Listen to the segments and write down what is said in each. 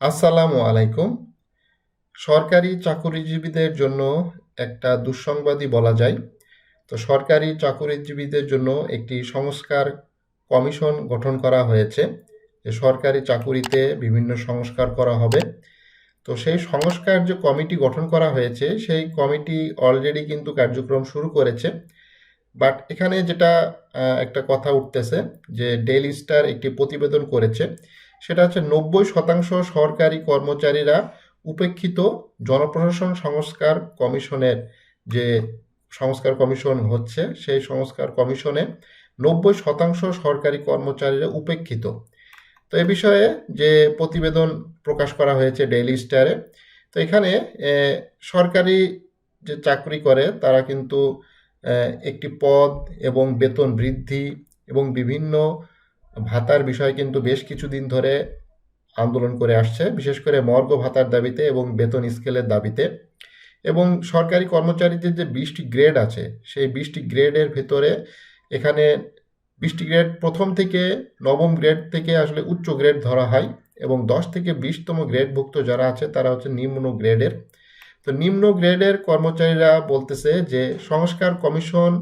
আসসালামু আলাইকুম। সরকারি চাকুরিজীবীদের জন্য একটা দুঃসংবাদই বলা যায়। তো সরকারি চাকুরিজীবীদের জন্য একটি সংস্কার কমিশন গঠন করা হয়েছে যে সরকারি চাকুরিতে বিভিন্ন সংস্কার করা হবে। তো সেই সংস্কার যে কমিটি গঠন করা হয়েছে, সেই কমিটি অলরেডি কিন্তু কার্যক্রম শুরু করেছে। বাট এখানে যেটা একটা কথা উঠতেছে যে ডেইলি স্টার একটি প্রতিবেদন করেছে। সেটা হচ্ছে নব্বই শতাংশ সরকারি কর্মচারীরা উপেক্ষিত জনপ্রশাসন সংস্কার কমিশনের যে সংস্কার কমিশন হচ্ছে, সেই সংস্কার কমিশনে নব্বই শতাংশ সরকারি কর্মচারীরা উপেক্ষিত। তো এ বিষয়ে যে প্রতিবেদন প্রকাশ করা হয়েছে ডেইলি স্টারে, তো এখানে সরকারি যে চাকরি করে, তারা কিন্তু একটি পদ এবং বেতন বৃদ্ধি এবং বিভিন্ন ভাতার বিষয় কিন্তু বেশ কিছুদিন ধরে আন্দোলন করে আসছে, বিশেষ করে মর্গ ভাতার দাবিতে এবং বেতন স্কেলের দাবিতে। এবং সরকারি কর্মচারীদের যে বিশটি গ্রেড আছে, সেই বিশটি গ্রেডের ভেতরে এখানে বিশটি গ্রেড প্রথম থেকে নবম গ্রেড থেকে আসলে উচ্চ গ্রেড ধরা হয় এবং দশ থেকে বিশতম গ্রেডভুক্ত যারা আছে, তারা হচ্ছে নিম্ন গ্রেডের। তো নিম্ন গ্রেডের কর্মচারীরা বলতেছে যে সংস্কার কমিশন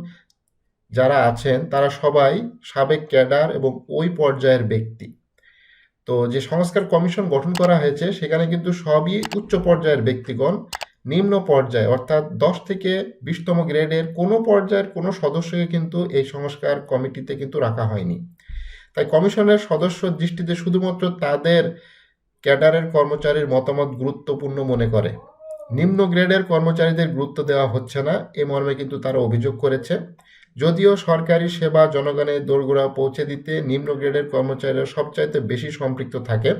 যারা আছেন, তারা সবাই সাবেক ক্যাডার এবং ওই পর্যায়ের ব্যক্তি। তো যে সংস্কার কমিশন গঠন করা হয়েছে, সেখানে কিন্তু সবই উচ্চ পর্যায়ের ব্যক্তিগণ, নিম্ন পর্যায়ে, অর্থাৎ দশ থেকে বিশতম গ্রেডের কোনো পর্যায়ের কোনো সদস্যকে কিন্তু এই সংস্কার কমিটিতে কিন্তু রাখা হয়নি। তাই কমিশনের সদস্য দৃষ্টিতে শুধুমাত্র তাদের ক্যাডারের কর্মচারীর মতামত গুরুত্বপূর্ণ মনে করে। নিম্ন গ্রেডের কর্মচারীদের গুরুত্ব দেওয়া হচ্ছে না, এ মর্মে কিন্তু তারা অভিযোগ করেছে। যদিও সরকারি সেবা জনগণের দোরগোড়া পৌঁছে দিতে নিম্ন গ্রেডের কর্মচারীরা সবচাইতে বেশি সম্পৃক্ত থাকে।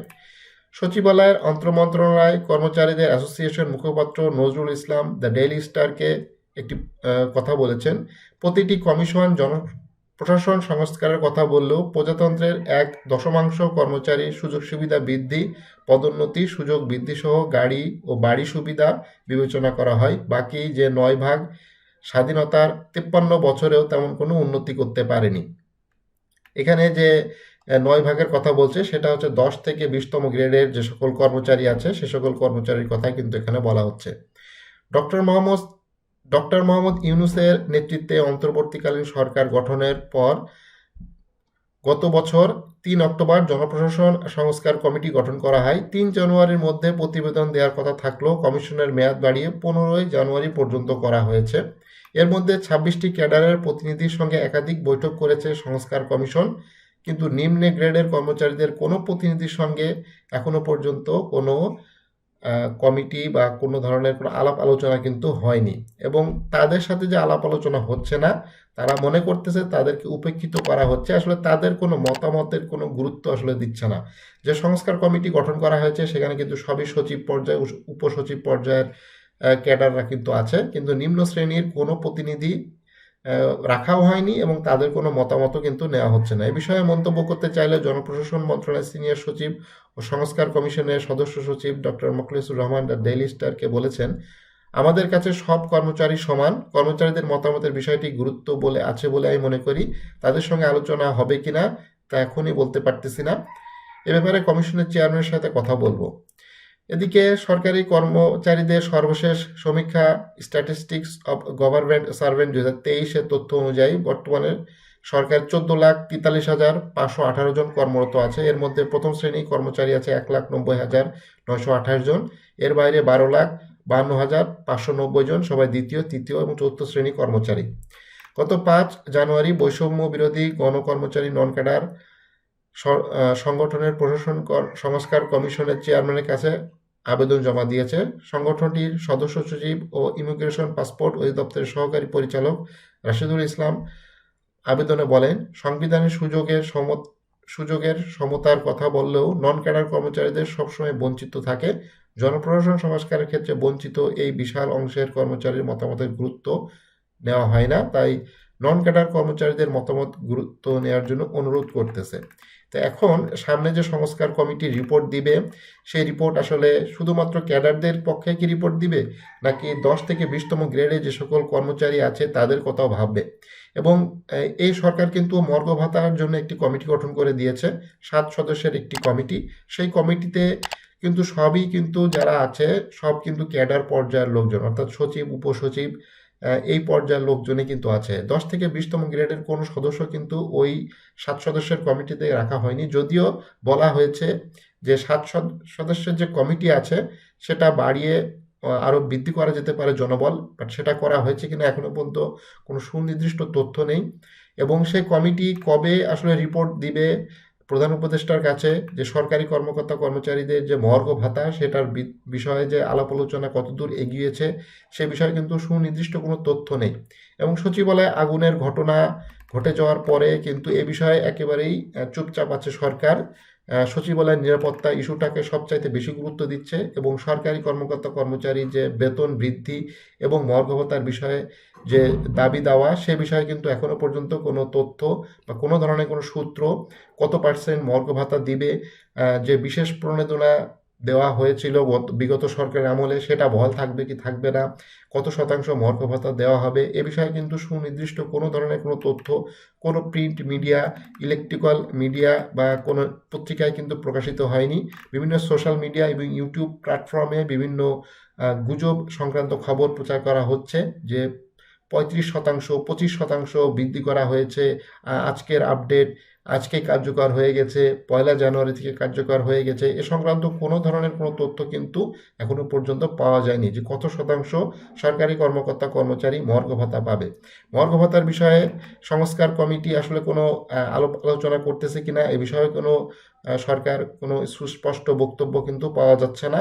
সচিবালয়ের অন্তর্মন্ত্রণালয় কর্মচারীদের অ্যাসোসিয়েশন মুখপাত্র নজরুল ইসলাম দ্য ডেইলি স্টারকে একটি কথা বলেছেন। প্রতিটি কমিশন জন, প্রশাসন সংস্কারের কথা বললেও প্রজাতন্ত্রের এক দশমাংশ কর্মচারী সুযোগ সুবিধা বৃদ্ধি, পদোন্নতি, সুযোগ বৃদ্ধি সহ গাড়ি ও বাড়ি সুবিধা বিবেচনা করা হয়। বাকি যে নয় ভাগ স্বাধীনতার তেপ্পান্ন বছরেও তেমন কোনো উন্নতি করতে পারেনি। এখানে যে নয় ভাগের কথা বলছে, সেটা হচ্ছে দশ থেকে বিশতম গ্রেডের যে সকল কর্মচারী আছে, সে সকল কর্মচারীর কথা কিন্তু এখানে বলা হচ্ছে। ডক্টর মোহাম্মদ ডক্টর মোহাম্মদ ইউনুসের নেতৃত্বে অন্তর্বর্তীকালীন সরকার গঠনের পর গত বছর তিন অক্টোবর জনপ্রশাসন সংস্কার কমিটি গঠন করা হয়। তিন জানুয়ারির মধ্যে প্রতিবেদন দেওয়ার কথা থাকলেও কমিশনের মেয়াদ বাড়িয়ে পনেরোই জানুয়ারি পর্যন্ত করা হয়েছে। এর মধ্যে ছাব্বিশটি ক্যাডারের প্রতিনিধির সঙ্গে একাধিক বৈঠক করেছে সংস্কার কমিশন, কিন্তু নিম্ন গ্রেডের কর্মচারীদের কোনো প্রতিনিধির সঙ্গে এখনও পর্যন্ত কোনো কমিটি বা কোনো ধরনের কোনো আলাপ আলোচনা কিন্তু হয়নি। এবং তাদের সাথে যে আলাপ আলোচনা হচ্ছে না, তারা মনে করতেছে তাদেরকে উপেক্ষিত করা হচ্ছে। আসলে তাদের কোনো মতামতের কোনো গুরুত্ব আসলে দিচ্ছে না। যে সংস্কার কমিটি গঠন করা হয়েছে, সেখানে কিন্তু সবই সচিব পর্যায়ে, উপসচিব পর্যায়ের ক্যাডাররা কিন্তু আছে কিন্তু নিম্ন শ্রেণির কোনো প্রতিনিধি রাখাও হয়নি এবং তাদের কোনো মতামতও কিন্তু নেওয়া হচ্ছে না। এ বিষয়ে মন্তব্য করতে চাইলে জনপ্রশাসন মন্ত্রণালয়ের সিনিয়র সচিব ও সংস্কার কমিশনের সদস্য সচিব doctor Mokhlesur Rahman the daily স্টারকে বলেছেন, আমাদের কাছে সব কর্মচারী সমান। কর্মচারীদের মতামতের বিষয়টি গুরুত্ব বলে আছে বলে আমি মনে করি। তাদের সঙ্গে আলোচনা হবে কিনা তা এখনই বলতে পারতেছি না। এ ব্যাপারে কমিশনের চেয়ারম্যানের সাথে কথা বলব। এদিকে সরকারি কর্মচারীদের সর্বশেষ সমীক্ষা স্ট্যাটিস্টিক্স অব গভর্নমেন্ট সার্ভেন্ট দুই হাজার তেইশের তথ্য অনুযায়ী বর্তমানে সরকার চোদ্দ লাখ তেতাল্লিশ হাজার পাঁচশো আঠারো জন কর্মরত আছে। এর মধ্যে প্রথম শ্রেণি কর্মচারী আছে এক লাখ নব্বই হাজার নয়শো আঠাশ জন। এর বাইরে বারো লাখ বান্ন হাজার পাঁচশো নব্বই জন, সবাই দ্বিতীয়, তৃতীয় এবং চতুর্থ শ্রেণি কর্মচারী। গত পাঁচ জানুয়ারি বৈষম্য বিরোধী গণকর্মচারী নন ক্যাডার সংগঠনের প্রশাসন কর- সংস্কার কমিশনের চেয়ারম্যানের কাছে আবেদন জমা দিয়েছে। সংগঠনটির সদস্য সচিব ও ইমিগ্রেশন পাসপোর্ট অধিদপ্তরের সহকারী পরিচালক রাশিদুল ইসলাম আবেদনে বলেন, সংবিধানের সুযোগের সম সুযোগের সমতার কথা বললেও নন ক্যাডার কর্মচারীদের সবসময় বঞ্চিত থাকে। জনপ্রশাসন সংস্কারের ক্ষেত্রে বঞ্চিত এই বিশাল অংশের কর্মচারীর মতামতের গুরুত্ব নেওয়া হয় না। তাই নন ক্যাডার কর্মচারীদের মতামত গুরুত্ব নেওয়ার জন্য অনুরোধ করতেছে। তো এখন সামনে যে সংস্কার কমিটি রিপোর্ট দিবে, সেই রিপোর্ট আসলে শুধুমাত্র ক্যাডারদের পক্ষে কি রিপোর্ট দিবে, নাকি দশ থেকে বিশতম গ্রেডে যে সকল কর্মচারী আছে তাদের কথাও ভাববে? এবং এই সরকার কিন্তু মর্গ ভাতার জন্য একটি কমিটি গঠন করে দিয়েছে, সাত সদস্যের একটি কমিটি। সেই কমিটিতে কিন্তু সবই কিন্তু যারা আছে, সব কিন্তু ক্যাডার পর্যায়ের লোকজন, অর্থাৎ সচিব, উপসচিব এই পর্যায়ের লোকজনই কিন্তু আছে। দশ থেকে বিশতম গ্রেডের কোনো সদস্য কিন্তু ওই সাত সদস্যের কমিটিতে রাখা হয়নি। যদিও বলা হয়েছে যে সাত সদ- সদস্যের যে কমিটি আছে সেটা বাড়িয়ে আহ, আরও বৃদ্ধি করা যেতে পারে জনবল বাট সেটা করা হয়েছে কিনা এখনও পর্যন্ত কোনো সুনির্দিষ্ট তথ্য নেই। এবং সেই কমিটি কবে আসলে রিপোর্ট দিবে প্রধান উপদেষ্টার কাছে যে সরকারি কর্মকর্তা কর্মচারীদের যে মর্গ ভাতা, সেটার বিষয়ে যে আলাপ আলোচনা কতদূর এগিয়েছে, সে বিষয়ে কিন্তু সুনির্দিষ্ট কোনো তথ্য নেই। এবং সচিবালয়ে আগুনের ঘটনা ঘটে যাওয়ার পরে কিন্তু এ বিষয়ে একেবারেই চুপচাপ আছে সরকার। সচিবালয়ের নিরাপত্তা ইস্যুটাকে সবচাইতে বেশি গুরুত্ব দিচ্ছে এবং সরকারি কর্মকর্তা কর্মচারী যে বেতন বৃদ্ধি এবং মর্গ ভাতার বিষয়ে যে দাবি দেওয়া, সে বিষয়ে কিন্তু এখনও পর্যন্ত কোনো তথ্য বা কোনো ধরনের কোনো সূত্র কত পার্সেন্ট মর্গ ভাতা দিবে যে বিশেষ প্রণোদনা দেওয়া হয়েছিল গত- বিগত সরকারের আমলে, সেটা বহাল থাকবে কি থাকবে না, কত শতাংশ মর্গ ভাতা দেওয়া হবে, এ বিষয়ে কিন্তু সুনির্দিষ্ট কোনো ধরনের কোনো তথ্য, কোনো প্রিন্ট মিডিয়া ইলেকট্রিক্যাল মিডিয়া বা কোনো পত্রিকায় কিন্তু প্রকাশিত হয়নি। বিভিন্ন সোশ্যাল মিডিয়া এবং ইউটিউব প্ল্যাটফর্মে বিভিন্ন গুজব সংক্রান্ত খবর প্রচার করা হচ্ছে, যে পঁয়ত্রিশ শতাংশ পঁচিশ শতাংশ বৃদ্ধি করা হয়েছে। আজকের আপডেট আজকে কার্যকর হয়ে গেছে পয়লা জানুয়ারি থেকে কার্যকর হয়ে গেছে। এ সংক্রান্ত কোনো ধরনের কোনো তথ্য কিন্তু এখনও পর্যন্ত পাওয়া যায়নি যে কত শতাংশ সরকারি কর্মকর্তা কর্মচারী মর্গ ভাতা পাবে। মর্গ ভাতার বিষয়ে সংস্কার কমিটি আসলে কোনো আহ, আলো আলোচনা করতেছে কিনা এ বিষয়ে কোনো সরকার কোনো সুস্পষ্ট বক্তব্য কিন্তু পাওয়া যাচ্ছে না।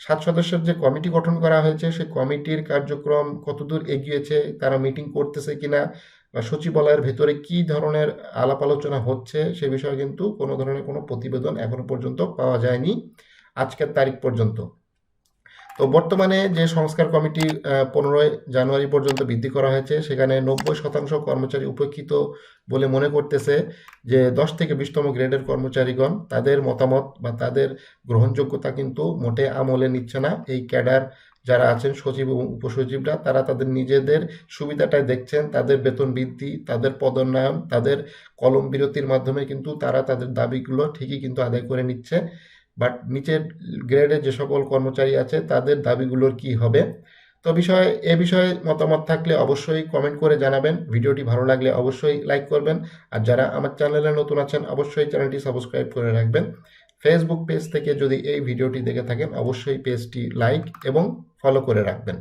সাত সদস্যের যে কমিটি গঠন করা হয়েছে, সেই কমিটির কার্যক্রম কতদূর এগিয়েছে, তারা মিটিং করতেছে কিনা, বা সচিবালয়ের ভেতরে কি ধরনের আলাপ আলোচনা হচ্ছে, সে বিষয়ে কিন্তু কোনো ধরনের কোনো প্রতিবেদন এখনও পর্যন্ত পাওয়া যায়নি। আজকের তারিখ পর্যন্ত। তো বর্তমানে যে সংস্কার কমিটি পনেরোই জানুয়ারি পর্যন্ত বৃদ্ধি করা হয়েছে, সেখানে নব্বই শতাংশ কর্মচারী উপেক্ষিত বলে মনে করতেছে যে দশ থেকে বিশতম গ্রেডের কর্মচারীগণ তাদের মতামত বা তাদের গ্রহণযোগ্যতা কিন্তু মোটে আমলে নিচ্ছে না। এই ক্যাডার যারা আছেন, সচিব এবং উপসচিবরা, তারা তাদের নিজেদের সুবিধাটাই দেখছেন, তাদের বেতন বৃদ্ধি, তাদের পদোন্নয়ন, তাদের কলম বিরতির মাধ্যমে কিন্তু তারা তাদের দাবিগুলো ঠিকই কিন্তু আদায় করে নিচ্ছে। বাট নিচের গ্রেডে যে সকল কর্মচারী আছে, তাদের দাবিগুলোর কি হবে? তো বিষয়ে, এ বিষয়ে মতামত থাকলে অবশ্যই কমেন্ট করে জানাবেন। ভিডিওটি ভালো লাগলে অবশ্যই লাইক করবেন। আর যারা আমার চ্যানেলে নতুন আছেন, অবশ্যই চ্যানেলটি সাবস্ক্রাইব করে রাখবেন। ফেসবুক পেজ থেকে যদি এই ভিডিওটি দেখে থাকেন, অবশ্যই পেজটি লাইক এবং ফলো করে রাখবেন।